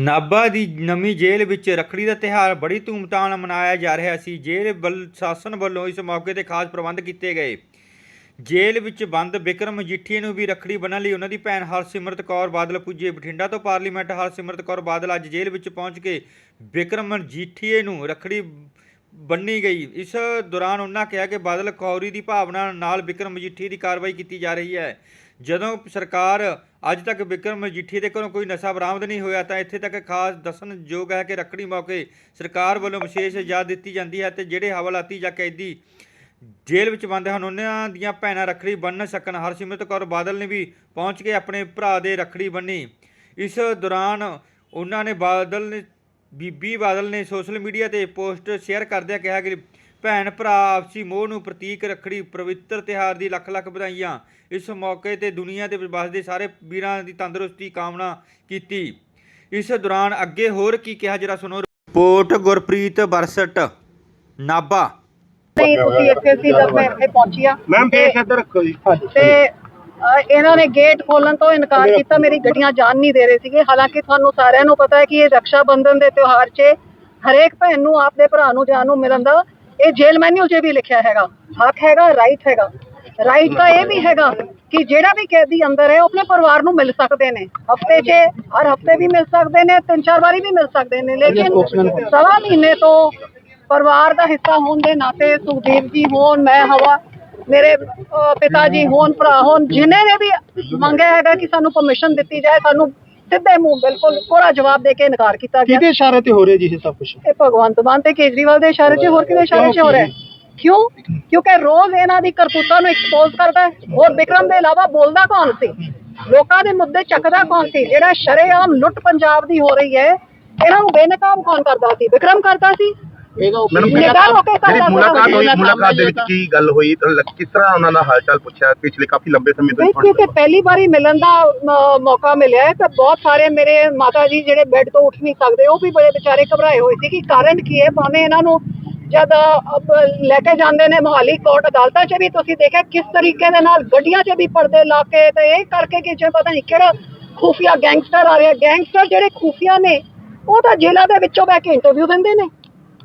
ਨਾਭਾ ਦੀ ਨਵੀਂ ਜੇਲ੍ਹ ਵਿੱਚ ਰੱਖੜੀ ਦਾ ਤਿਉਹਾਰ ਬੜੀ ਧੂਮਧਾਮ ਨਾਲ ਮਨਾਇਆ ਜਾ ਰਿਹਾ ਸੀ। ਜੇਲ੍ਹ ਵੱਲ, ਸ਼ਾਸਨ ਵੱਲੋਂ ਇਸ ਮੌਕੇ ਤੇ ਖਾਸ ਪ੍ਰਬੰਧ ਕੀਤੇ ਗਏ। ਜੇਲ੍ਹ ਵਿੱਚ ਬੰਦ ਬਿਕਰਮ ਮਜੀਠੀਏ ਨੂੰ ਵੀ ਰੱਖੜੀ ਬੰਨ੍ਹਣ ਲਈ ਉਹਨਾਂ ਦੀ ਭੈਣ ਹਰਸਿਮਰਤ ਕੌਰ ਬਾਦਲ ਪੁੱਜੇ। ਬਠਿੰਡਾ ਤੋਂ ਪਾਰਲੀਮੈਂਟ ਹਰਸਿਮਰਤ ਕੌਰ ਬਾਦਲ ਅੱਜ ਜੇਲ੍ਹ ਵਿੱਚ ਪਹੁੰਚ ਕੇ ਬਿਕਰਮ ਮਜੀਠੀਏ ਨੂੰ ਰੱਖੜੀ ਬੰਨੀ ਗਈ। ਇਸ ਦੌਰਾਨ ਉਹਨਾਂ ਕਿਹਾ ਕਿ ਬਾਦਲ ਕੌਰੀ ਦੀ ਭਾਵਨਾ ਨਾਲ ਬਿਕਰਮ ਮਜੀਠੀਏ ਦੀ ਕਾਰਵਾਈ ਕੀਤੀ ਜਾ ਰਹੀ ਹੈ। ਜਦੋਂ ਸਰਕਾਰ ਅੱਜ ਤੱਕ ਵਿਕਰਮ ਮਜੀਠੀਏ ਦੇ ਘਰੋਂ ਕੋਈ ਨਸ਼ਾ ਬਰਾਮਦ ਨਹੀਂ ਹੋਇਆ ਤਾਂ ਇੱਥੇ ਤੱਕ ਖਾਸ ਦੱਸਣਯੋਗ ਹੈ ਕਿ ਰੱਖੜੀ ਮੌਕੇ ਸਰਕਾਰ ਵੱਲੋਂ ਵਿਸ਼ੇਸ਼ ਇਜਾਜ਼ਤ ਦਿੱਤੀ ਜਾਂਦੀ ਹੈ ਤੇ ਜਿਹੜੇ ਹਵਾਲਾਤੀ ਜਾਂ ਕੈਦੀ ਜੇਲ੍ਹ ਵਿੱਚ ਬੰਦ ਹਨ, ਉਹਨਾਂ ਦੀਆਂ ਭੈਣਾਂ ਰੱਖੜੀ ਬੰਨ੍ਹ ਸਕਣ। ਹਰਸਿਮਰਤ ਕੌਰ ਬਾਦਲ ਨੇ ਵੀ ਪਹੁੰਚ ਕੇ ਆਪਣੇ ਭਰਾ ਦੇ ਰੱਖੜੀ ਬੰਨੀ। ਇਸ ਦੌਰਾਨ ਉਹਨਾਂ ਨੇ ਬਾਦਲ ਨੇ, ਬੀਬੀ ਬਾਦਲ ਨੇ ਸੋਸ਼ਲ ਮੀਡੀਆ ਤੇ ਪੋਸਟ ਸ਼ੇਅਰ ਕਰਦਿਆਂ ਕਿਹਾ ਕਿ ਭੈਣ ਭਰਾ ਆਪਸੀ ਮੋਹ ਨੂੰ ਪ੍ਰਤੀਕ ਰੱਖੜੀ ਪਵਿੱਤਰ ਤਿਉਹਾਰ ਦੀ ਲੱਖ ਲੱਖ ਵਧਾਈਆਂ। ਇਸ ਮੌਕੇ ਤੇ ਦੁਨੀਆ ਦੇ ਵਸਦੇ ਸਾਰੇ ਵੀਰਾਂ ਦੀ ਤੰਦਰੁਸਤੀ ਕਾਮਨਾ ਕੀਤੀ। ਇਸ ਦੌਰਾਨ ਅੱਗੇ ਹੋਰ ਕੀ ਕਿਹਾ ਜਰਾ ਸੁਣੋ। ਰਿਪੋਰਟ ਗੁਰਪ੍ਰੀਤ ਬਰਸਟ ਨਾਭਾ। ਨਹੀਂ ਤੁਸੀਂ ਇੱਥੇ ਸੀ ਜਦ ਮੈਂ ਇੱਥੇ ਪਹੁੰਚੀ ਆ ਮੈਮ ਤੇ- ਫੇਸ ਇੱਧਰ ਰੱਖੋ ਜੀ। ਤੇ ਅ, ਇਹਨਾਂ ਨੇ ਗੇਟ ਖੋਲਣ ਤੋਂ ਇਨਕਾਰ ਕੀਤਾ ਮੇਰੀ ਗੱਡੀਆਂ ਜਾਣ ਨਹੀਂ ਦੇ ਰਹੇ ਸੀਗੇ। ਹਾਲਾਂਕਿ ਤੁਹਾਨੂੰ ਸਾਰਿਆਂ ਨੂੰ ਪਤਾ ਹੈ ਕਿ ਇਹ ਰੱਖਿਆ ਬੰਧਨ ਦੇ ਤਿਉਹਾਰ 'ਚ ਹਰੇਕ ਭੈਣ ਨੂੰ ਆਪਦੇ ਭਰਾ ਨੂੰ ਜਾਣ ਨੂੰ ਮਿਲਣ ਦਾ ਇਹ ਜੇਲ ਮੈਨਿਊ 'ਚ ਵੀ ਲਿਖਿਆ ਹੈਗਾ ਹੱਕ ਹੈਗਾ ਰਾਈਟ ਹੈਗਾ। ਰਾਈਟ ਤਾਂ ਇਹ ਵੀ ਹੈਗਾ ਕਿ ਜਿਹੜਾ ਵੀ ਕੈਦੀ ਅੰਦਰ ਹੈ ਉਹ ਆਪਣੇ ਪਰਿਵਾਰ ਨੂੰ ਮਿਲ ਸਕਦੇ ਨੇ। ਹਫ਼ਤੇ 'ਚ ਹਰ ਹਫ਼ਤੇ ਵੀ ਮਿਲ ਸਕਦੇ ਨੇ ਤਿੰਨ ਚਾਰ ਵਾਰੀ ਵੀ ਮਿਲ ਸਕਦੇ ਨੇ ਲੇਕਿਨ ਸਵਾ ਮਹੀਨੇ ਤੋਂ ਪਰਿਵਾਰ ਦਾ ਹਿੱਸਾ ਹੋਣ ਦੇ ਨਾਤੇ ਸੁਖਦੇਵ ਜੀ ਹੋਣ ਮੈਂ ਹਵਾ ਮੇਰੇ ਪਿਤਾ ਜੀ ਹੋਣ ਭਰਾ ਹੋਣ ਜਿਨ੍ਹਾਂ ਨੇ ਵੀ ਮੰਗਿਆ ਹੈਗਾ ਕਿ ਸਾਨੂੰ ਪਰਮਿਸ਼ਨ ਦਿੱਤੀ ਜਾਏ ਸਾਨੂੰ ਸਿੱਧੇ ਮੂੰਹ ਬਿਲਕੁਲ ਕੋਰਾ ਜਵਾਬ ਦੇ ਕੇ ਇਨਕਾਰ ਕੀਤਾ ਗਿਆ। ਕਿਹਦੇ ਇਸ਼ਾਰੇ ਤੇ ਹੋ ਰਿਹਾ ਜੀ ਇਹ ਸਭ ਕੁਝ ਇਹ ਭਗਵੰਤ ਮਾਨ ਤੇ ਕੇਜਰੀਵਾਲ ਦੇ ਇਸ਼ਾਰੇ 'ਚ ਹੋਰ ਕਿਹਦੇ ਇਸ਼ਾਰੇ 'ਚ ਹੋ ਰਿਹਾ ਹੈ? ਕਿਉਂ? ਕਿਉਂਕਿ ਰੋਜ਼ ਇਹਨਾਂ ਦੀ ਕਰਤੂਤਾਂ ਨੂੰ ਐਕਸਪੋਜ਼ ਕਰਦਾ ਹੈ। ਹੋਰ ਵਿਕਰਮ ਦੇ ਇਲਾਵਾ ਬੋਲਦਾ ਕੌਣ ਸੀ? ਲੋਕਾਂ ਦੇ ਮੁੱਦੇ ਚੱਕਦਾ ਕੌਣ ਸੀ? ਜਿਹੜਾ ਸ਼ਰੇਆਮ ਲੁੱਟ ਪੰਜਾਬ ਦੀ ਹੋ ਰਹੀ ਹੈ ਇਹਨਾਂ ਨੂੰ ਬੇਨਕਾਬ ਕੌਣ ਕਰਦਾ ਸੀ? ਵਿਕਰਮ ਕਰਦਾ ਸੀ? ਮੈਨੂੰ ਨਿਗਾਹ ਰੋਕ ਕੇ ਜਿਹੜੀ ਕਰਦਾ ਮੁਲਾਕਾਤ ਹੋਈ ਸੀ। ਮੁਲਾਕਾਤ ਦੇ ਵਿੱਚ ਕੀ ਗੱਲ ਹੋਈ ਤਾਂ ਲੱਗ- ਕਿਸ ਤਰ੍ਹਾਂ ਉਹਨਾਂ ਦਾ ਹਾਲ ਚਾਲ ਪੁੱਛਿਆ? ਪਿਛਲੇ ਕਾਫੀ ਲੰਬੇ ਸਮੇਂ ਤੋਂ ਨਹੀਂ ਹੀ ਕਿਉਂਕਿ ਪਹਿਲੀ ਵਾਰੀ ਮਿਲਣ ਦਾ ਅ, ਮੌਕਾ ਮਿਲਿਆ ਹੈ ਤਾਂ ਬਹੁਤ ਸਾਰੇ ਮੇਰੇ ਮਾਤਾ ਜੀ ਜਿਹੜੇ ਬੈੱਡ ਤੋਂ ਉੱਠ ਨਹੀਂ ਸਕਦੇ ਉਹ ਵੀ ਬੜੇ ਵਿਚਾਰੇ ਘਬਰਾਏ ਹੋਏ ਸੀ ਕਿ ਕਾਰਨ ਕੀ ਹੈ? ਭਾਵੇਂ ਇਹਨਾਂ ਨੂੰ ਜਦ ਅਬ ਲੈ ਕੇ ਜਾਂਦੇ ਨੇ ਮੋਹਾਲੀ ਕੋਰਟ ਅਦਾਲਤਾਂ 'ਚ ਵੀ ਤੁਸੀਂ ਦੇਖਿਆ ਕਿਸ ਤਰੀਕੇ ਦੇ ਨਾਲ ਗੱਡੀਆਂ 'ਚ ਵੀ ਪਰਦੇ ਲਾ ਕੇ ਤੇ ਇਹ ਕਰਕੇ ਕਿ ਜੇ ਪਤਾ ਨਹੀਂ ਕਿਹੜਾ ਖੂਫੀਆ ਗੈਂਗਸਟਰ ਆ ਰਿਹਾ। ਗੈਂਗਸਟਰ ਜਿਹੜੇ ਖੂਫੀਆ ਨੇ ਉਹ ਤਾਂ ਜੇਲ੍ਹਾਂ ਦੇ ਵਿੱਚੋਂ ਬੈ ਕੇ ਇੰਟਰਵਿਊ ਦਿੰਦੇ ਨੇ।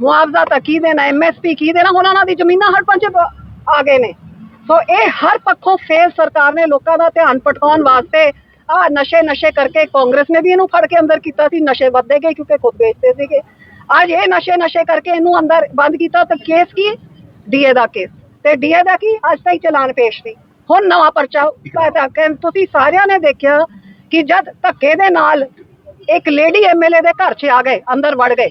ਮੁਆਵਜ਼ਾ ਤਾਂ ਕੀ ਦੇਣਾ ਐਮਐਸਪੀ ਕੀ ਦੇਣਾ, ਹੁਣ ਉਹਨਾਂ ਦੀ ਜ਼ਮੀਨਾਂ ਹੜਪਾਂ 'ਚ ਆ ਗਏ ਨੇ। ਸੋ ਇਹ ਹਰ ਪੱਖੋਂ ਫੇਲ ਸਰਕਾਰ ਨੇ ਲੋਕਾਂ ਦਾ ਧਿਆਨ ਭਟਕਾਉਣ ਵਾਸਤੇ ਆ ਨਸ਼ੇ ਨਸ਼ੇ ਕਰਕੇ ਕਾਂਗਰਸ ਨੇ ਵੀ ਇਹਨੂੰ ਫੜ ਕੇ ਅੰਦਰ ਕੀਤਾ ਸੀ, ਨਸ਼ੇ ਵੱਧਦੇ ਗਏ ਕਿਉਂਕਿ ਖੁਦ ਵੇਚਦੇ ਸੀਗੇ। ਅੱਜ ਇਹ ਨਸ਼ੇ ਨਸ਼ੇ ਕਰਕੇ ਇਹਨੂੰ ਅੰਦਰ ਬੰਦ ਕੀਤਾ, ਤਾਂ ਕੇਸ ਕੀ? ਡੀਏ ਦਾ ਕੇਸ ਤੇ ਡੀਏ ਦਾ ਕੀ? ਅੱਜ ਤਾਈ ਚਲਾਨ ਪੇਸ਼ ਨਹੀਂ ਹੁਣ ਨਵਾਂ ਪਰਚਾ ਤੁਸੀਂ ਸਾਰਿਆਂ ਨੇ ਦੇਖਿਆ ਕਿ ਜਦ ਧੱਕੇ ਦੇ ਨਾਲ ਇੱਕ ਲੇਡੀ ਐਮਐਲਏ ਦੇ ਘਰ 'ਚ ਆ ਗਏ, ਅੰਦਰ ਵੜ ਗਏ।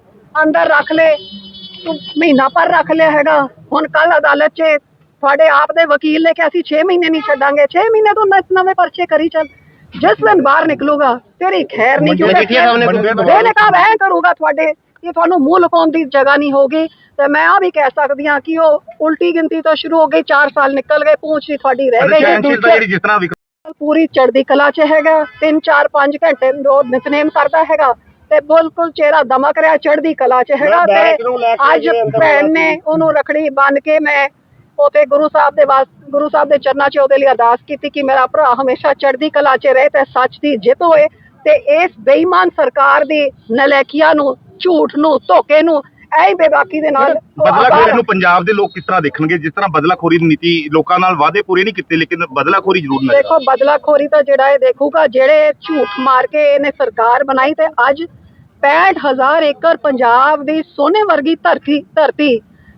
ਅੰਦਰ ਰੱਖ ਲੈ। ਤੂੰ ਮਹੀਨਾ ਪਰ ਰੱਖ ਲਿਆ ਹੈਗਾ। ਹੁਣ ਕੱਲ ਅਦਾਲਤ 'ਚ ਤੁਹਾਡੇ ਆਪ ਦੇ ਵਕੀਲ ਨੇ ਕਿਹਾ ਅਸੀਂ 6 ਮਹੀਨੇ ਨਹੀਂ ਛੱਡਾਂਗੇ। 6 ਮਹੀਨੇ ਤੋਂ ਨਵੇਂ ਨਵੇਂ ਪਰਚੇ ਕਰੀ ਚੱਲ। ਜਿਸ ਦਿਨ ਬਾਹਰ ਨਿਕਲੂਗਾ ਤੇਰੀ ਖੈਰ ਨਹੀਂ ਮਜੀਠੀਆ ਸਾਹਿਬ ਨੇ- ਬੇਨਕਾਬ ਐ ਕਰੂਗਾ ਤੁਹਾਡੇ ਕਿ ਤੁਹਾਨੂੰ ਮੂੰਹ ਲੁਕਾਉਣ ਦੀ ਜਗ੍ਹਾ ਨਹੀਂ ਹੋਗੀ ਤੇ ਮੈਂ ਆ ਵੀ ਕਹਿ ਸਕਦੀ ਹਾਂ ਕਿ ਉਹ ਉਲਟੀ ਗਿਣਤੀ ਤੋਂ ਸ਼ੁਰੂ ਹੋ ਗਈ 4 ਸਾਲ ਨਿਕਲ ਗਏ ਪੂੰਛ ਹੀ ਤੁਹਾਡੀ ਰਹਿ ਗਈ ਪੂਰੀ ਚੜ੍ਹਦੀ ਕਲਾ 'ਚ ਹੈਗਾ। 3 4 5 ਘੰਟੇ ਰੋਜ਼ ਨਿਤਨੇਮ ਕਰਦਾ ਹੈਗਾ। ਤੇ ਬਿਲਕੁਲ ਚਿਹਰਾ ਦਮਕ ਰਿਹਾ ਚੜ੍ਹਦੀ ਕਲਾ ਚ ਹੈਗਾ ਤੇ ਅੱਜ ਭੈਣ ਨੇ ਉਹਨੂੰ ਰਖੜੀ ਬੰਨ ਕੇ ਮੈਂ ਉਤੇ ਗੁਰੂ ਸਾਹਿਬ ਦੇ ਵਾਸ ਗੁਰੂ ਸਾਹਿਬ ਦੇ ਚਰਨਾਂ 'ਚ ਉਹਦੇ ਲਈ ਅਰਦਾਸ ਕੀਤੀ ਕਿ ਮੇਰਾ ਭਰਾ ਹਮੇਸ਼ਾ ਚੜ੍ਹਦੀ ਕਲਾ 'ਚ ਰਹੇ ਤੇ ਸੱਚ ਦੀ ਜਿੱਤ ਹੋਏ ਤੇ ਇਸ ਬੇਈਮਾਨ ਸਰਕਾਰ ਦੀ ਨਲਾਇਕੀਆਂ ਨੂੰ ਝੂਠ ਨੂੰ ਧੋਖੇ ਨੂੰ ਐ ਬੇਬਾਕੀ ਦੇ ਨਾਲ ਬਦਲਾਖੋਰੀ ਨੂੰ ਪੰਜਾਬ ਦੇ ਲੋਕ ਕਿਸ ਤਰ੍ਹਾਂ ਦੇਖਣਗੇ? ਜਿਸ ਤਰ੍ਹਾਂ ਬਦਲਾਖੋਰੀ ਦੀ ਨੀਤੀ ਲੋਕਾਂ ਨਾਲ ਵਾਅਦੇ ਪੂਰੇ ਨਹੀਂ ਕੀਤੇ ਲੇਕਿਨ ਬਦਲਾਖੋਰੀ ਜ਼ਰੂਰ ਨਜ਼ਰ ਦੇਖੋ ਬਦਲਾਖੋਰੀ ਤਾਂ ਜਿਹੜਾ ਇਹ ਦੇਖੂਗਾ ਜਿਹੜੇ ਝੂਠ ਮਾਰ ਕੇ ਇਹਨੇ ਸਰਕਾਰ ਬਣਾਈ ਤੇ ਅੱਜ 65000 ਏਕੜ ਪੰਜਾਬ ਦੀ ਸੋਨੇ ਵਰਗੀ ਧਰਤੀ ਧਰਤੀ।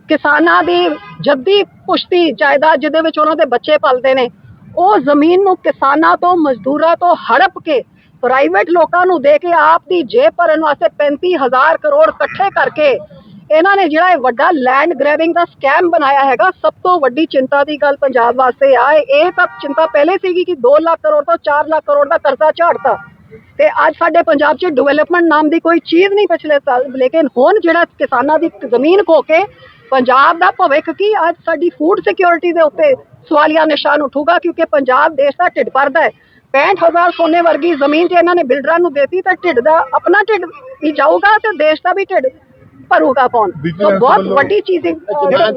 ਕਿਸਾਨਾਂ ਦੀ ਜੱਦੀ ਪੁਸ਼ਤੀ ਜਾਇਦਾਦ ਜਿਹਦੇ ਵਿੱਚ ਉਹਨਾਂ ਦੇ ਬੱਚੇ ਪਲਦੇ ਨੇ। ਉਹ ਜ਼ਮੀਨ ਨੂੰ ਕਿਸਾਨਾਂ ਤੋਂ, ਮਜ਼ਦੂਰਾਂ ਤੋਂ ਹੜਪ ਕੇ ਪ੍ਰਾਈਵੇਟ ਲੋਕਾਂ ਨੂੰ ਦੇ ਕੇ ਆਪ ਦੀ ਜੇਬ ਭਰਨ ਵਾਸਤੇ 35000 ਕਰੋੜ ਇਕੱਠੇ ਕਰਕੇ ਇਹਨਾਂ ਨੇ ਜਿਹੜਾ ਇਹ ਵੱਡਾ ਲੈਂਡ ਗ੍ਰੈਬਿੰਗ ਦਾ ਸਕੈਮ ਬਣਾਇਆ ਹੈਗਾ, ਸਭ ਤੋਂ ਵੱਡੀ ਚਿੰਤਾ ਦੀ ਗੱਲ ਪੰਜਾਬ ਵਾਸਤੇ ਆ। ਇਹ ਤਾਂ ਚਿੰਤਾ ਪਹਿਲੇ ਸੀਗੀ ਕਿ 2 ਲੱਖ ਕਰੋੜ ਤੋਂ 4 ਲੱਖ ਕਰੋੜ ਦਾ ਕਰਜ਼ਾ ਝਾੜਤਾ। ਤੇ ਅੱਜ ਸਾਡੇ ਪੰਜਾਬ 'ਚ ਡਿਵੈਲਪਮੈਂਟ ਨਾਮ ਦੀ ਕੋਈ ਚੀਜ਼ ਨਹੀਂ ਪਿਛਲੇ ਸਾਲ ਲੇਕਿਨ ਹੁਣ ਜਿਹੜਾ ਕਿਸਾਨਾਂ ਦੀ ਜ਼ਮੀਨ ਖੋ ਕੇ ਪੰਜਾਬ ਦਾ ਭਵਿੱਖ ਕੀ ਅੱਜ ਸਾਡੀ ਫੂਡ ਸਿਕਿਉਰਿਟੀ ਦੇ ਉੱਤੇ ਸਵਾਲੀਆ ਨਿਸ਼ਾਨ ਉਠੂਗਾ? ਕਿਉਂਕਿ ਪੰਜਾਬ ਦੇਸ਼ ਦਾ ਢਿੱਡ ਭਰਦਾ ਹੈ। 65000 ਸੋਨੇ ਵਰਗੀ ਜ਼ਮੀਨ ਜੇ ਇਹਨਾਂ ਨੇ ਬਿਲਡਰਾਂ ਨੂੰ ਦੇਤੀ ਤਾਂ ਢਿੱਡ ਦਾ ਆਪਣਾ ਢਿੱਡ ਹੀ ਜਾਊਗਾ ਤੇ ਦੇਸ਼ ਦਾ ਵੀ ਢਿੱਡ ਭਰੂਗਾ ਕੌਣ? ਸੋ ਬਹੁਤ ਵੱਡੀ ਚੀਜ਼ ਹੈਗੀ। ਜਿਹੜੇ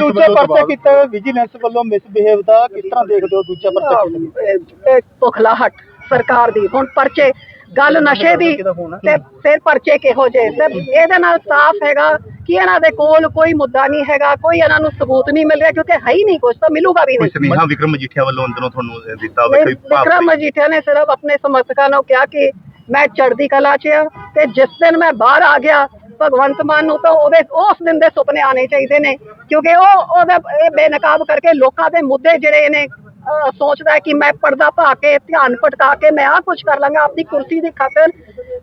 ਦੂਜੇ ਪਰਚੇ ਕੀਤੇ ਵਿਜੀਲੈਂਸ ਵੱਲੋਂ ਮਿਸਬਿਹੇਵ ਦਾ ਕਿਸ ਤਰ੍ਹਾਂ ਦੇਖਦੇ ਹੋ ਦੂਜਾ ਪਰਚਾ ਪੁਖਲਾਹਟ ਸਰਕਾਰ ਦੀ। ਹੁਣ ਪਰਚੇ ਗੱਲ ਨਸ਼ੇ ਦੀ ਤੇ ਫਿਰ ਪਰਚੇ ਕਿਹੋ ਜੇ ਤੇ ਇਹਦੇ ਨਾਲ ਸਾਫ਼ ਹੈਗਾ ਕਿ ਇਹਨਾਂ ਦੇ ਕੋਲ ਕੋਈ ਮੁੱਦਾ ਨਹੀਂ ਹੈਗਾ ਕੋਈ ਇਹਨਾਂ ਨੂੰ ਸਬੂਤ ਨਹੀਂ ਮਿਲ ਰਿਹਾ ਕਿਉਂਕਿ ਹੈ ਹੀ ਨਹੀਂ ਕੁਝ ਤਾਂ ਮਿਲੂਗਾ ਵੀ ਨਹੀਂ ਸੁਨੇਹਾ ਵਿਕਰਮ ਮਜੀਠੀਆ ਵੱਲੋਂ ਅੰਦਰੋਂ ਤੁਹਾਨੂੰ ਅਹ, ਦਿੱਤਾ ਹੋਵੇ ਕੋਈ ਭਾਵ ਵਿਕਰਮ ਮਜੀਠੀਆ ਨੇ ਸਿਰਫ ਆਪਣੇ ਸਮਰਥਕਾਂ ਨੂੰ ਕਿਹਾ ਕਿ ਮੈਂ ਚੜ੍ਹਦੀ ਕਲਾ 'ਚ ਆ ਤੇ ਜਿਸ ਦਿਨ ਮੈਂ ਬਾਹਰ ਆ ਗਿਆ ਭਗਵੰਤ ਮਾਨ ਨੂੰ ਤਾਂ ਉਹਦੇ ਉਸ ਦਿਨ ਦੇ ਸੁਪਨੇ ਆਣੇ ਚਾਹੀਦੇ ਨੇ ਕਿਉਂਕਿ ਉਹ ਉਹਦਾ ਇਹ ਬੇਨਕਾਬ ਕਰਕੇ ਲੋਕਾਂ ਦੇ ਮੁੱਦੇ ਜਿਹੜੇ ਅਹ, ਸੋਚਦਾ ਹੈ ਕਿ ਮੈਂ ਪਰਦਾ ਪਾ ਕੇ ਧਿਆਨ ਭਟਕਾ ਕੇ ਮੈਂ ਆਹ ਕੁਝ ਕਰ ਲਾਂਗਾ ਆਪਣੀ ਕੁਰਸੀ ਦੀ ਖਾਤਰ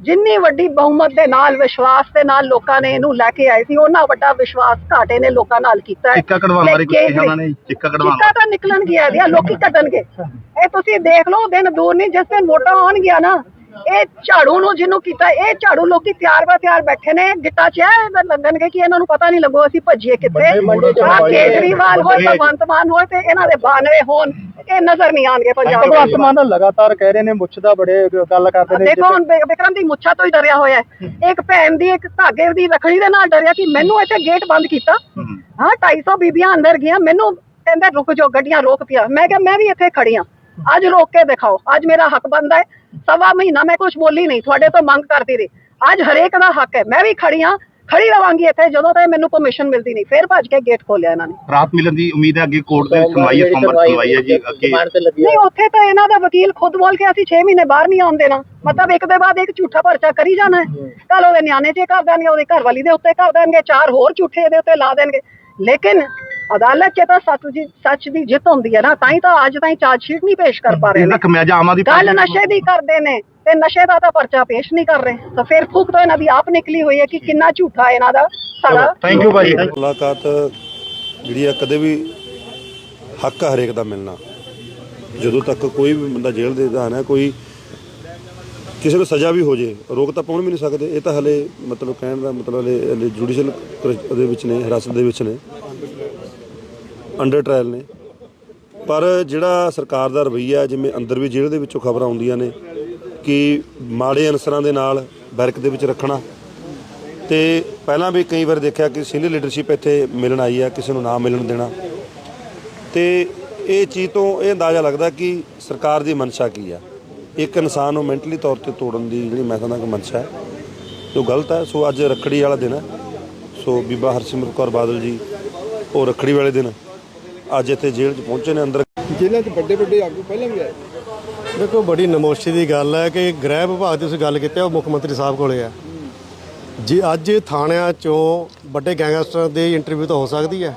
ਜਿੰਨੀ ਵੱਡੀ ਬਹੁਮਤ ਦੇ ਨਾਲ ਵਿਸ਼ਵਾਸ ਦੇ ਨਾਲ ਲੋਕਾਂ ਨੇ ਇਹਨੂੰ ਲੈ ਕੇ ਆਏ ਸੀ ਉਹਨਾਂ ਵੱਡਾ ਵਿਸ਼ਵਾਸ ਘਾਟੇ ਨੇ ਲੋਕਾਂ ਨਾਲ ਕੀਤਾ ਹੈ। ਚਿੱਕਾ ਕਢਵਾਉਣ ਬਾਰੇ ਕੁਝ ਤੇ ਕਿਹਾ ਉਹਨਾਂ ਨੇ? ਚਿੱਕਾ ਕਢਵਾਉਣ ਚਿੱਕਾ ਤਾਂ ਨਿਕਲਣ ਗਿਆ ਇਹਦੀਆਂ ਲੋਕੀ ਕੱਢਣਗੇ। ਇਹ ਤੁਸੀਂ ਦੇਖ ਲਓ ਦਿਨ ਦੂਰ ਨਹੀਂ ਜਿਸ ਦਿਨ ਵੋਟਾਂ ਆਉਣਗੀਆਂ ਨਾ ਇਹ ਝਾੜੂ ਨੂੰ ਜਿਹਨੂੰ ਕੀਤਾ ਇਹ ਝਾੜੂ ਲੋਕੀ ਤਿਆਰ ਬਾ ਤਿਆਰ ਬੈਠੇ ਨੇ ਗਿੱਟਾ ਚ ਇਹ ਲੱਗਣਗੇ ਕਿ ਇਹਨਾਂ ਨੂੰ ਪਤਾ ਨਹੀਂ ਲੱਗੋ ਅਸੀਂ ਭੱਜੀਏ ਕਿੱਥੇ। ਆਹ ਕੇਜਰੀਵਾਲ ਹੋਏ ਭਗਵੰਤ ਮਾਨ ਹੋਏ ਤੇ ਇਹਨਾਂ ਦੇ ਬਾਨਵੇ ਹੋਣ। ਇਹ ਨਜ਼ਰ ਨਹੀਂ ਆਣਗੇ ਪੰਜਾਬ ਭਗਵੰਤ ਦੇ ਮਾਨ ਲਗਾਤਾਰ ਕਹਿ ਰਹੇ ਨੇ ਮੁੱਛ ਦਾ ਬੜੇ ਗੱਲ ਕਰਦੇ ਨੇ ਦੇਖੋ ਹੁਣ ਵਿ- ਵਿਕਰਮ ਦੀ ਮੁੱਛਾਂ ਤੋਂ ਹੀ ਡਰਿਆ ਹੋਇਆ ਹੈ। ਇੱਕ ਭੈਣ ਦੀ ਇੱਕ ਧਾਗੇ ਦੀ ਰਖੜੀ ਦੇ ਨਾਲ ਡਰਿਆ ਕਿ ਮੈਨੂੰ ਇੱਥੇ ਗੇਟ ਬੰਦ ਕੀਤਾ। ਹਾਂ। 250 ਬੀਬੀਆਂ ਅੰਦਰ ਗਈਆਂ ਮੈਨੂੰ ਕਹਿੰਦੇ ਰੁਕ ਜਾਓ ਗੱਡੀਆਂ ਰੋਕ ਪਿਆ ਮੈਂ ਕਿਹਾ ਮੈਂ ਵੀ ਇੱਥੇ ਖੜੀ ਹਾਂ। ਅੱਜ ਰੋਕ ਕੇ ਦਿਖਾਓ। ਅੱਜ ਮੇਰਾ ਹੱਕ ਬਣਦਾ ਹੈ। ਸਵਾ ਮਹੀਨਾ ਮੈਂ ਕੁਝ ਬੋਲੀ ਨਹੀਂ ਤੁਹਾਡੇ ਤੋਂ ਮੰਗ ਕਰਦੀ ਰਹੀ। ਅੱਜ ਹਰੇਕ ਦਾ ਹੱਕ ਹੈ। ਮੈਂ ਵੀ ਖੜੀ ਹਾਂ ਖੜੀ ਰਵਾਂਗੀ ਇੱਥੇ ਜਦੋਂ ਤੱਕ ਮੈਨੂੰ ਪਰਮਿਸ਼ਨ ਮਿਲਦੀ ਨਹੀਂ ਫੇਰ ਭੱਜ ਕੇ ਗੇਟ ਖੋਲਿਆ ਇਹਨਾਂ ਨੇ। ਰਾਤ ਮਿਲਣ ਦੀ ਉਮੀਦ ਹੈ ਅੱਗੇ ਕੋਰਟ ਦੇ ਵਿੱਚ ਸੁਣਵਾਈ ਹੈ ਸੁਣਵਾਈ ਹੈ ਜੀ ਅੱਗੇ ਨਹੀਂ ਉੱਥੇ ਤਾਂ ਇਹਨਾਂ ਦਾ ਵਕੀਲ ਖੁਦ ਬੋਲ ਕੇ ਅਸੀਂ 6 ਮਹੀਨੇ ਬਾਹਰ ਨਹੀਂ ਆਉਣ ਦੇਣਾ। ਮਤਲਬ ਇੱਕ ਦੇ ਬਾਅਦ ਇੱਕ ਝੂਠਾ ਪਰਚਾ ਕਰੀ ਜਾਣਾ ਹੈ। ਕੱਲ ਉਹਦੇ ਨਿਆਣੇ ਤੇ ਕਰ ਦੇਣਗੇ ਉਹਦੀ ਘਰਵਾਲੀ ਦੇ ਉੱਤੇ ਕਰ ਦੇਣਗੇ ਚਾਰ ਹੋਰ ਝੂਠੇ ਇਹਦੇ ਉੱਤੇ ਲਾ ਦੇਣਗੇ। ਲੇਕਿਨ ਅਦਾਲਤ 'ਚ ਤਾਂ ਸੱਚ ਦੀ ਸੱਚ ਦੀ ਜਿੱਤ ਹੁੰਦੀ ਹੈ ਨਾ ਤਾਂ ਹੀ ਤਾਂ ਅੱਜ ਤਾਈਂ ਚਾਰਜ ਸ਼ੀਟ ਨਹੀਂ ਪੇਸ਼ ਕਰ ਪਾ ਰਹੇ ਨੇ। ਖਮਿਆਜਾ ਆਮ ਆਦਮੀ ਗੱਲ ਨਸ਼ੇ ਦੀ ਕਰਦੇ ਨੇ ਤੇ ਨਸ਼ੇ ਦਾ ਤਾਂ ਪਰਚਾ ਪੇਸ਼ ਨਹੀਂ ਕਰ ਰਹੇ। ਤਾਂ ਫਿਰ ਫੂਕ ਤਾਂ ਇਹਨਾਂ ਦੀ ਆਪ ਨਿਕਲੀ ਹੋਈ ਹੈ ਕਿ ਕਿੰਨਾ ਝੂਠਾ ਇਹਨਾਂ ਦਾ ਸਾਰਾ। ਥੈਂਕ ਯੂ ਭਾਜੀ ਮੁਲਾਕਾਤ ਜਿਹੜੀ ਆ ਕਦੇ ਵੀ ਹੱਕ ਆ ਹਰੇਕ ਦਾ ਮਿਲਣਾ। ਜਦੋਂ ਤੱਕ ਕੋਈ ਵੀ ਬੰਦਾ ਜੇਲ੍ਹ ਦੇ ਵਿਧਾਨ ਹੈ ਕੋਈ ਕਿਸੇ ਨੂੰ ਸਜ਼ਾ ਵੀ ਹੋ ਜੇ ਰੋਕ ਤਾਂ ਪਾਉਣ ਵੀ ਨਹੀਂ ਸਕਦੇ। ਇਹ ਤਾਂ ਹਲੇ ਮਤਲਬ ਕਹਿਣ ਦਾ ਮਤਲਬ ਹਲੇ ਜੁਡੀਸ਼ੀਅਲ ਉਹਦੇ ਵਿੱਚ ਨੇ ਹਿਰਾਸਤ ਦੇ ਵਿੱਚ ਨੇ। ਅੰਡਰ ਟ੍ਰਾਇਲ ਨੇ। ਪਰ ਜਿਹੜਾ ਸਰਕਾਰ ਦਾ ਰਵੱਈਆ ਜਿਵੇਂ ਅੰਦਰ ਵੀ ਜੇਲ੍ਹ ਦੇ ਵਿੱਚੋਂ ਖਬਰਾਂ ਆਉਂਦੀਆਂ ਨੇ ਕਿ ਮਾੜੇ ਅਨਸਰਾਂ ਦੇ ਨਾਲ ਬੈਰਕ ਦੇ ਵਿੱਚ ਰੱਖਣਾ। ਤੇ ਪਹਿਲਾਂ ਵੀ ਕਈ ਵਾਰ ਦੇਖਿਆ ਕਿ ਸੀਨੀਅਰ ਲੀਡਰਸ਼ਿਪ ਇੱਥੇ ਮਿਲਣ ਆਈ ਹੈ, ਕਿਸੇ ਨੂੰ ਨਾ ਮਿਲਣ ਦੇਣਾ। ਤੇ ਇਹ ਚੀਜ਼ ਤੋਂ ਇਹ ਅੰਦਾਜ਼ਾ ਲੱਗਦਾ ਕਿ ਸਰਕਾਰ ਦੀ ਮਨਸ਼ਾ ਕੀ ਆ? ਇੱਕ ਇਨਸਾਨ ਨੂੰ ਮੈਂਟਲੀ ਤੌਰ ਤੇ ਤੋੜਨ ਦੀ ਜਿਹੜੀ ਮੈਂ ਸਮਝਦਾ ਕਿ ਮਨਸ਼ਾ ਹੈ, ਜੋ ਗਲਤ ਹੈ। ਸੋ ਅੱਜ ਰੱਖੜੀ ਵਾਲਾ ਦਿਨ ਹੈ। ਸੋ ਬੀਬਾ ਹਰਸਿਮਰਤ ਕੌਰ ਬਾਦਲ ਜੀ, ਉਹ ਰੱਖੜੀ ਵਾਲੇ ਦਿਨ ਅੱਜ ਇੱਥੇ ਜੇਲ੍ਹ 'ਚ ਪਹੁੰਚੇ ਨੇ ਅੰਦਰ। ਜੇਲ੍ਹਾਂ 'ਚ ਵੱਡੇ ਵੱਡੇ ਆਗੂ ਪਹਿਲਾਂ ਵੀ ਆਏ? ਦੇਖੋ ਬੜੀ ਨਮੋਸ਼ੀ ਦੀ ਗੱਲ ਹੈ ਕਿ ਗ੍ਰਹਿ ਵਿਭਾਗ ਦੀ ਤੁਸੀਂ ਗੱਲ ਕੀਤੀ ਉਹ ਮੁੱਖ ਮੰਤਰੀ ਸਾਹਿਬ ਕੋਲੇ ਹੈ। ਜੀ ਅੱਜ ਥਾਣਿਆਂ ਚੋਂ ਵੱਡੇ ਗੈਂਗਸਟਰ ਦੀ ਇੰਟਰਵਿਊ ਤਾਂ ਹੋ ਸਕਦੀ ਹੈ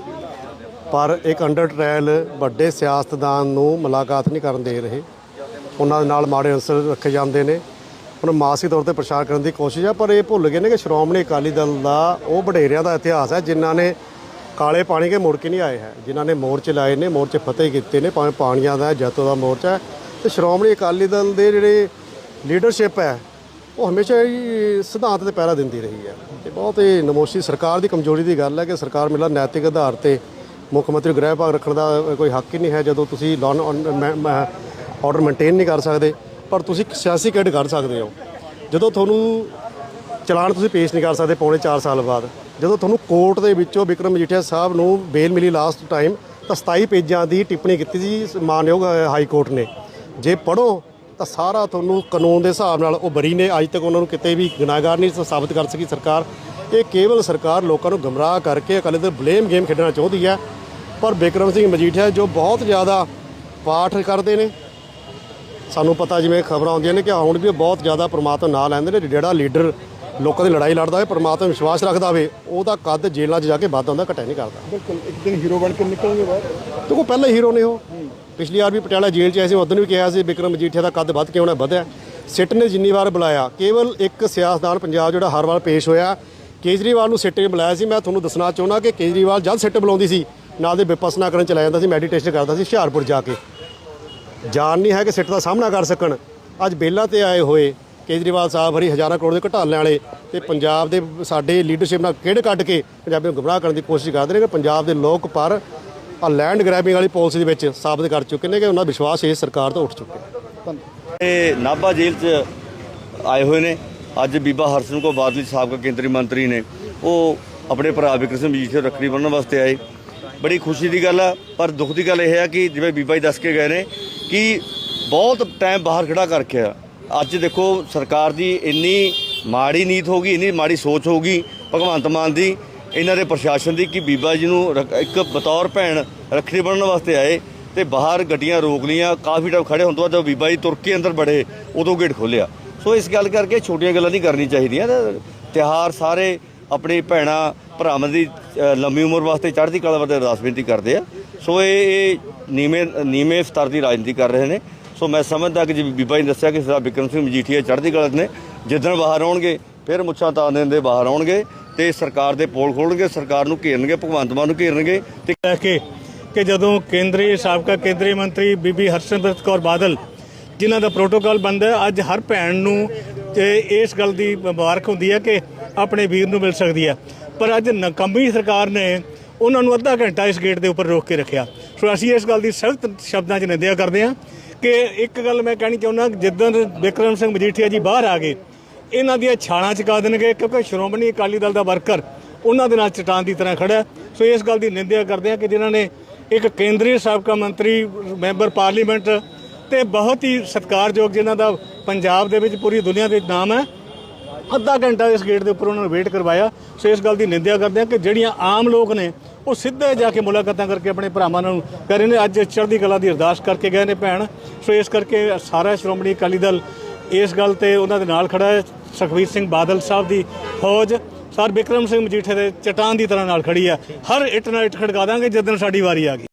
ਪਰ ਇੱਕ ਅੰਡਰ ਟ੍ਰਾਇਲ ਵੱਡੇ ਸਿਆਸਤਦਾਨ ਨੂੰ ਮੁਲਾਕਾਤ ਨਹੀਂ ਕਰਨ ਦੇ ਰਹੇ। ਉਹਨਾਂ ਦੇ ਨਾਲ ਮਾੜੇ ਅਨਸਰ ਰੱਖੇ ਜਾਂਦੇ ਨੇ। ਹੁਣ ਮਾਸੀ ਤੌਰ ਤੇ ਪ੍ਰਚਾਰ ਕਰਨ ਦੀ ਕੋਸ਼ਿਸ਼ ਹੈ ਪਰ ਇਹ ਭੁੱਲ ਗਏ ਨੇ ਕਿ ਸ਼੍ਰੋਮਣੀ ਅਕਾਲੀ ਦਲ ਦਾ ਉਹ ਵਡੇਰਿਆਂ ਦਾ ਇਤਿਹਾਸ ਹੈ ਜਿਨ੍ਹਾਂ ਨੇ ਕਾਲੇ ਪਾਣੀ ਕੇ ਮੁੜ ਕੇ ਨਹੀਂ ਆਏ ਹੈ। ਜਿਨ੍ਹਾਂ ਨੇ ਮੋਰਚੇ ਲਾਏ ਨੇ ਮੋਰਚੇ ਫਤਿਹ ਕੀਤੇ ਨੇ ਭਾਵੇਂ ਪਾਣੀਆਂ ਦਾ ਹੈ, ਦਾ ਮੋਰਚਾ ਹੈ। ਤੇ ਸ਼੍ਰੋਮਣੀ ਅਕਾਲੀ ਦਲ ਦੇ ਜਿਹੜੇ ਲੀਡਰਸ਼ਿਪ ਹੈ ਉਹ ਹਮੇਸ਼ਾ ਹੀ ਸਿਧਾਂਤ ਤੇ ਪਹਿਰਾ ਦਿੰਦੀ ਰਹੀ ਹੈ। ਤੇ ਬਹੁਤ ਹੀ ਨਮੋਸ਼ੀ ਸਰਕਾਰ ਦੀ ਕਮਜ਼ੋਰੀ ਦੀ ਗੱਲ ਹੈ ਕਿ ਸਰਕਾਰ ਮੇਲਾ ਨੈਤਿਕ ਆਧਾਰ ਤੇ ਮੁੱਖ ਮੰਤਰੀ ਗ੍ਰਹਿ ਭਾਗ ਰੱਖਣ ਦਾ ਕੋਈ ਹੱਕ ਹੀ ਨਹੀਂ ਹੈ ਜਦੋਂ ਤੁਸੀਂ ਲਾਨ ਆਰਡਰ ਮੇਨਟੇਨ ਨਹੀਂ ਕਰ ਸਕਦੇ ਪਰ ਤੁਸੀਂ ਸਿਆਸੀ ਕੈਡ ਕਰ ਸਕਦੇ ਹੋ। ਜਦੋਂ ਤੁਹਾਨੂੰ ਚਲਾਨ ਤੁਸੀਂ ਪੇਸ਼ ਨਹੀਂ ਕਰ ਸਕਦੇ ਪੌਣੇ 4 ਸਾਲ ਬਾਅਦ। ਜਦੋਂ ਤੁਹਾਨੂੰ ਕੋਰਟ ਦੇ ਵਿੱਚੋਂ ਵਿਕਰਮ ਮਜੀਠੀਆ ਸਾਹਿਬ ਨੂੰ ਬੇਲ ਮਿਲੀ ਲਾਸਟ ਟਾਈਮ ਤਾਂ 27 ਪੇਜਾਂ ਦੀ ਟਿੱਪਣੀ ਕੀਤੀ ਸੀ ਮਾਨਯੋਗ ਹਾਈ ਕੋਰਟ ਨੇ। ਜੇ ਪੜੋ ਤਾਂ ਸਾਰਾ ਤੁਹਾਨੂੰ ਕਾਨੂੰਨ ਦੇ ਹਿਸਾਬ ਨਾਲ ਉਹ ਬਰੀ ਨੇ। ਅੱਜ ਤੱਕ ਉਹਨਾਂ ਨੂੰ ਕਿਤੇ ਵੀ ਗੁਨਾਹਗਾਰ ਨਹੀਂ ਸਾਬਤ ਕਰ ਸਕੀ ਸਰਕਾਰ। ਇਹ ਕੇਵਲ ਸਰਕਾਰ ਲੋਕਾਂ ਨੂੰ ਗਮਰਾਹ ਕਰਕੇ ਅਕਾਲੀ ਦਲ ਬਲੇਮ ਗੇਮ ਖੇਡਣਾ ਚਾਹੁੰਦੀ ਹੈ। ਪਰ ਬਿਕਰਮ ਸਿੰਘ ਮਜੀਠੀਆ ਜੋ ਬਹੁਤ ਜ਼ਿਆਦਾ ਪਾਠ ਕਰਦੇ ਨੇ, ਸਾਨੂੰ ਪਤਾ ਜਿਵੇਂ ਖਬਰਾਂ ਆਉਂਦੀਆਂ ਨੇ ਕਿ ਹੁਣ ਵੀ ਉਹ ਬਹੁਤ ਜ਼ਿਆਦਾ ਪ੍ਰਮਾਤਮਾ ਨਾਂ ਲੈਂਦੇ ਨੇ। ਜਿਹੜਾ ਲੀਡਰ ਲੋਕਾਂ ਦੀ ਲੜਾਈ ਲੜਦਾ ਹੋਵੇ ਪ੍ਰਮਾਤਮਾ ਵਿਸ਼ਵਾਸ ਰੱਖਦਾ ਹੋਵੇ ਉਹਦਾ ਕੱਦ ਜੇਲ੍ਹਾਂ 'ਚ ਜਾ ਕੇ ਵੱਧ ਹੁੰਦਾ ਘਟਿਆ ਨਹੀਂ ਕਰਦਾ। ਬਿਲਕੁਲ ਇੱਕ ਦਿਨ ਹੀਰੋ ਬਣ ਕੇ ਨਿਕਲਣਗੇ ਬਾਹਰ। ਤੇ ਉਹ ਪਹਿਲਾਂ ਹੀਰੋ ਨੇ ਉਹ। ਪਿਛਲੀ ਵਾਰ ਵੀ ਪਟਿਆਲਾ ਜੇਲ੍ਹ 'ਚ ਆਏ ਸੀ ਉਦੋਂ ਵੀ ਕਿਹਾ ਸੀ ਵਿਕਰਮ ਮਜੀਠੀਆ ਦਾ ਕੱਦ ਵੱਧ ਕਿਉਂ ਨਾ ਵਧਿਆ। ਸਿੱਟ ਨੇ ਜਿੰਨੀ ਵਾਰ ਬੁਲਾਇਆ ਕੇਵਲ ਇੱਕ ਸਿਆਸਤਦਾਨ ਪੰਜਾਬ ਜਿਹੜਾ ਹਰ ਵਾਰ ਪੇਸ਼ ਹੋਇਆ। ਕੇਜਰੀਵਾਲ ਨੂੰ ਸਿੱਟ ਬੁਲਾਇਆ ਸੀ ਮੈਂ ਤੁਹਾਨੂੰ ਦੱਸਣਾ ਚਾਹੁੰਦਾ ਕਿ ਕੇਜਰੀਵਾਲ ਜਦ ਸਿੱਟ ਬੁਲਾਉਂਦੀ ਸੀ ਨਾਲ ਦੇ ਵਿਪਸਨਾ ਕਰਨ ਚਲਾ ਜਾਂਦਾ ਸੀ ਮੈਡੀਟੇਸ਼ਨ ਕਰਦਾ ਸੀ ਹੁਸ਼ਿਆਰਪੁਰ ਜਾ ਕੇ। ਜਾਣ ਨਹੀਂ ਹੈ ਕਿ ਸਿੱਟ ਦਾ ਸਾਹਮਣਾ ਕਰ ਸਕਣ। ਅੱਜ ਬੇਲਾ ਤੇ ਆਏ ਹੋਏ ਕੇਜਰੀਵਾਲ ਸਾਹਿਬ ਹਰੀ ਹਜ਼ਾਰਾਂ ਕਰੋੜ ਦੇ ਘਟਾਲੇ ਵਾਲੇ ਤੇ ਪੰਜਾਬ ਦੇ ਸਾਡੇ ਲੀਡਰਸ਼ਿਪ ਨਾਲ ਕਿਹੜ ਕੱਢ ਕੇ ਪੰਜਾਬੀ ਨੂੰ ਗੁੰਮਰਾਹ ਕਰਨ ਦੀ ਕੋਸ਼ਿਸ਼ ਕਰਦੇ ਨੇ ਕਿ ਪੰਜਾਬ ਦੇ ਲੋਕ ਪਰ ਆ ਲੈਂਡ ਗ੍ਰੈਬਿੰਗ ਵਾਲੀ ਪਾਲਿਸੀ ਦੇ ਵਿੱਚ ਸਾਬਤ ਕਰ ਚੁੱਕੇ ਨੇ ਕਿ ਉਹਨਾਂ ਦਾ ਵਿਸ਼ਵਾਸ ਇਸ ਸਰਕਾਰ ਤੋਂ ਉੱਠ ਚੁੱਕਿਆ ਇਹ ਨਾਭਾ ਜੇਲ੍ਹ 'ਚ ਆਏ ਹੋਏ ਨੇ। ਅੱਜ ਬੀਬਾ ਹਰਸਿਮਰਤ ਕੌਰ ਬਾਦਲ ਜੀ ਸਾਬਕਾ ਕੇਂਦਰੀ ਮੰਤਰੀ ਨੇ। ਉਹ ਆਪਣੇ ਭਰਾ ਵਿਕਰਮ ਸਿੰਘ ਮਜੀਠੀਆ ਰੱਖੜੀ ਬੰਨ੍ਹਣ ਵਾਸਤੇ ਆਏ। ਬੜੀ ਖੁਸ਼ੀ ਦੀ ਗੱਲ ਆ, ਪਰ ਦੁੱਖ ਦੀ ਗੱਲ ਇਹ ਹੈ ਕਿ ਜਿਵੇਂ ਬੀਬਾ ਜੀ ਦੱਸ ਕੇ ਗਏ ਨੇ ਕਿ ਬਹੁਤ ਟਾਈਮ ਬਾਹਰ ਖੜਾ ਕਰਕੇ ਆ। ਅੱਜ ਦੇਖੋ ਸਰਕਾਰ ਦੀ ਇੰਨੀ ਮਾੜੀ ਨੀਤ ਹੋਗੀ ਇੰਨੀ ਮਾੜੀ ਸੋਚ ਹੋਗੀ ਭਗਵੰਤ ਮਾਨ ਦੀ, ਇਹਨਾਂ ਦੇ ਪ੍ਰਸ਼ਾਸਨ ਦੀ ਕਿ ਬੀਬਾ ਜੀ ਨੂੰ ਰੱਖ- ਇੱਕ ਬਤੌਰ ਭੈਣ ਰੱਖੜੀ ਬਣਨ ਵਾਸਤੇ ਆਏ ਤੇ ਬਾਹਰ ਗੱਡੀਆਂ ਰੋਕ ਲੀਆਂ ਕਾਫੀ ਟਾਈਮ ਖੜੇ ਹੋਣ ਤੋਂ ਬਾਅਦ ਜਦੋਂ ਬੀਬਾ ਜੀ ਤੁਰ ਕੇ ਅੰਦਰ ਬੜੇ ਉਦੋਂ ਗੇਟ ਖੋਲਿਆ ਸੋ ਇਸ ਗੱਲ ਕਰਕੇ ਛੋਟੀਆਂ ਗੱਲਾਂ ਨਹੀਂ ਕਰਨੀ ਚਾਹੀਦੀਆਂ, ਤੇ ਤਿਉਹਾਰ ਸਾਰੇ ਆਪਣੀ ਭੈਣਾਂ, ਭਰਾਵਾਂ ਦੀ ਲੰਮੀ ਉਮਰ ਵਾਸਤੇ ਚੜ੍ਹਦੀ ਕਲਾ ਵਾਸਤੇ ਅਰਦਾਸ ਬੇਨਤੀ ਕਰਦੇ ਆ। ਸੋ ਇਹ ਇਹ ਨੀਵੇਂ ਨੀਵੇਂ ਸਤਰ ਦੀ ਰਾਜਨੀਤੀ ਕਰ ਰਹੇ ਨੇ। ਸੋ ਮੈਂ ਸਮਝਦਾ ਕਿ ਜੀ ਬੀਬਾ ਜੀ ਨੇ ਦੱਸਿਆ ਕਿ ਸਰਦਾਰ ਬਿਕਰਮ ਸਿੰਘ ਮਜੀਠੀਆ ਚੜ੍ਹਦੀ ਕਲਾ ਨੇ, ਜਿੱਦਣ ਬਾਹਰ ਆਉਣਗੇ, ਫਿਰ ਮੁੱਛਾਂ ਤਾਂ ਦੇ ਬਾਹਰ ਆਉਣਗੇ ਤੇ ਸਰਕਾਰ ਦੇ ਪੋਲ ਖੋਲਣਗੇ, ਸਰਕਾਰ ਨੂੰ ਘੇਰਨਗੇ, ਭਗਵੰਤ ਮਾਨ ਨੂੰ ਘੇਰਨਗੇ ਤੇ ਕਹਿ ਕੇ ਕਿ ਜਦੋਂ ਕੇਂਦਰੀ, ਸਾਬਕਾ ਕੇਂਦਰੀ ਮੰਤਰੀ ਬੀਬੀ ਹਰਸਿਮਰਤ ਕੌਰ ਬਾਦਲ, ਜਿਨ੍ਹਾਂ ਦਾ ਪ੍ਰੋਟੋਕਾਲ ਬੰਦਾ ਅੱਜ ਹਰ ਭੈਣ ਨੂੰ ਤੇ ਇਸ ਗੱਲ ਦੀ ਮੁਬਾਰਕ ਹੁੰਦੀ ਹੈ ਕਿ ਆਪਣੇ ਵੀਰ ਨੂੰ ਮਿਲ ਸਕਦੀ ਹੈ। ਪਰ ਅੱਜ ਨਕੰਮੀ ਸਰਕਾਰ ਨੇ ਉਹਨਾਂ ਨੂੰ ਅੱਧਾ ਘੰਟਾ ਇਸ ਗੇਟ ਦੇ ਉੱਪਰ ਰੋਕ ਕੇ ਰੱਖਿਆ। ਸੋ ਅਸੀਂ ਇਸ ਗੱਲ ਦੀ ਸਖਤ ਸ਼ਬਦਾਂ 'ਚ ਨਿੰਦਿਆ ਕਰਦੇ ਹਾਂ। ਕਿ ਇੱਕ ਗੱਲ ਮੈਂ ਕਹਿਣੀ ਚਾਹੁੰਦਾ, ਜਿੱਦਾਂ ਦੇ ਵਿਕਰਮ ਸਿੰਘ ਮਜੀਠੀਆ ਜੀ ਬਾਹਰ ਆ ਗਏ, ਇਹਨਾਂ ਦੀਆਂ ਛਾਲਾਂ ਚਕਾ ਦੇਣਗੇ, ਕਿਉਂਕਿ ਸ਼੍ਰੋਮਣੀ ਅਕਾਲੀ ਦਲ ਦਾ ਵਰਕਰ ਉਹਨਾਂ ਦੇ ਨਾਲ ਚਟਾਨ ਦੀ ਤਰ੍ਹਾਂ ਖੜਾ ਸੋ ਇਸ ਗੱਲ ਦੀ ਨਿੰਦਿਆ ਕਰਦੇ ਆ ਕਿ ਜਿਨ੍ਹਾਂ ਨੇ ਇੱਕ ਕੇਂਦਰੀ ਸਾਬਕਾ ਮੰਤਰੀ, ਮੈਂਬਰ ਪਾਰਲੀਮੈਂਟ ਤੇ ਬਹੁਤ ਹੀ ਸਤਿਕਾਰਯੋਗ ਜਿਨ੍ਹਾਂ ਦਾ ਪੰਜਾਬ ਦੇ ਵਿੱਚ ਪੂਰੀ ਦੁਨੀਆ ਦੇ ਨਾਮ ਹੈ ਅੱਧਾ ਘੰਟਾ ਇਸ ਗੇਟ ਦੇ ਉੱਪਰ ਉਹਨਾਂ ਨੂੰ ਵੇਟ ਕਰਵਾਇਆ। ਸੋ ਇਸ ਗੱਲ ਦੀ ਨਿੰਦਿਆ ਕਰਦੇ ਆ ਕਿ ਜਿਹੜੀਆਂ ਆਮ ਲੋਕ ਨੇ, ਉਹ ਸਿੱਧੇ ਜਾ ਕੇ ਮੁਲਾਕਾਤਾਂ ਕਰਕੇ ਆਪਣੇ ਭਰਾਵਾਂ ਨਾਲ ਕਰ ਰਹੇ ਨੇ, ਅੱਜ ਚੜ੍ਹਦੀ ਕਲਾ ਦੀ ਅਰਦਾਸ ਕਰਕੇ ਗਏ ਨੇ ਭੈਣ। ਸੋ ਇਸ ਕਰਕੇ ਸਾਰਾ ਸ਼੍ਰੋਮਣੀ ਅਕਾਲੀ ਦਲ ਇਸ ਗੱਲ ਤੇ ਉਹਨਾਂ ਦੇ ਨਾਲ ਖੜਾ ਹੈ। ਸੁਖਬੀਰ ਸਿੰਘ ਬਾਦਲ ਸਾਹਿਬ ਦੀ ਫੌਜ, ਸਰ ਬਿਕਰਮ ਸਿੰਘ ਮਜੀਠੇ ਦੇ ਚਟਾਨ ਦੀ ਤਰ੍ਹਾਂ ਨਾਲ ਖੜੀ ਆ ਹਰ ਇੱਟ ਨਾਲ ਇੱਟ ਖੜਕਾ ਦਾਂਗੇ ਜਦੋਂ ਸਾਡੀ ਵਾਰੀ ਆ ਗਈ।